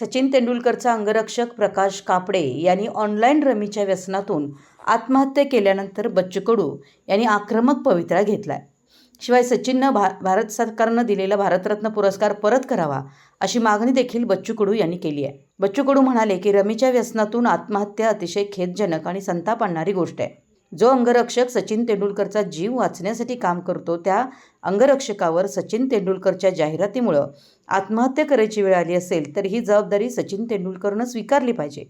सचिन तेंडुलकरचा अंगरक्षक प्रकाश कापडे यांनी ऑनलाईन रमीच्या व्यसनातून आत्महत्या केल्यानंतर बच्चू कडू यांनी आक्रमक पवित्रा घेतलाय. शिवाय सचिननं भा भारत सरकारनं दिलेला भारतरत्न पुरस्कार परत करावा अशी मागणी देखील बच्चू कडू यांनी केली आहे. बच्चू कडू म्हणाले की रमीच्या व्यसनातून आत्महत्या अतिशय खेदजनक आणि संताप आणणारी गोष्ट आहे. जो अंगरक्षक सचिन तेंडुलकरचा जीव वाचण्यासाठी काम करतो त्या अंगरक्षकावर सचिन तेंडुलकरच्या जाहिरातीमुळं आत्महत्या करायची वेळ आली असेल तर ही जबाबदारी सचिन तेंडुलकरनं स्वीकारली पाहिजे.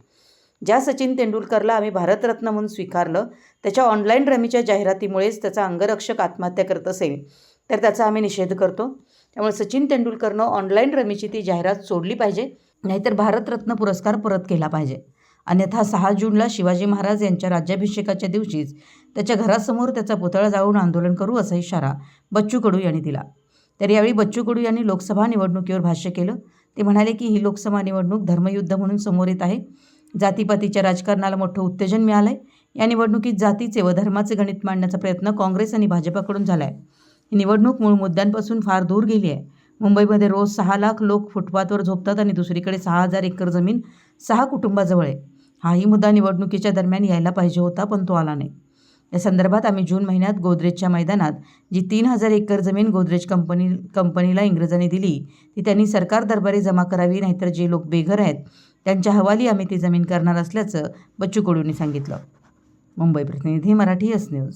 ज्या सचिन तेंडुलकरला आम्ही भारतरत्न म्हणून स्वीकारलं त्याच्या ऑनलाईन रमीच्या जाहिरातीमुळेच त्याचा अंगरक्षक आत्महत्या करत असेल तर त्याचा आम्ही निषेध करतो. त्यामुळे सचिन तेंडुलकरनं ऑनलाईन रमीची ती जाहिरात सोडली पाहिजे नाहीतर भारतरत्न पुरस्कार परत केला पाहिजे. अन्यथा सहा जूनला शिवाजी महाराज यांच्या राज्याभिषेकाच्या दिवशीच त्याच्या घरासमोर त्याचा पुतळा जाळून आंदोलन करू असा इशारा बच्चू कडू यांनी दिला. तर यावेळी बच्चू कडू यांनी लोकसभा निवडणुकीवर भाष्य केलं. ते म्हणाले की ही लोकसभा निवडणूक धर्मयुद्ध म्हणून समोर येत आहे. जातीपातीच्या राजकारणाला मोठं उत्तेजन मिळालं आहे या निवडणुकीत जातीचे व धर्माचे गणित मांडण्याचा प्रयत्न काँग्रेस आणि भाजपाकडून झाला आहे ही निवडणूक मूळ मुद्द्यांपासून फार दूर गेली आहे. मुंबईमध्ये रोज सहा लाख लोक फुटपाथवर झोपतात आणि दुसरीकडे सहा हजार एकर जमीन सहा कुटुंबाजवळ आहे. हाही मुद्दा निवडणुकीच्या दरम्यान यायला पाहिजे होता पण तो आला नाही. या संदर्भात आम्ही जून महिन्यात गोदरेजच्या मैदानात जी तीन हजार एकर जमीन गोदरेज कंपनी कंपनीला इंग्रजांनी दिली ती त्यांनी सरकार दरबारी जमा करावी नाहीतर जे लोक बेघर आहेत त्यांच्या हवाली आम्ही ती जमीन करणार असल्याचं बच्चू कडूंनी सांगितलं. मुंबई प्रतिनिधी मराठी एस न्यूज.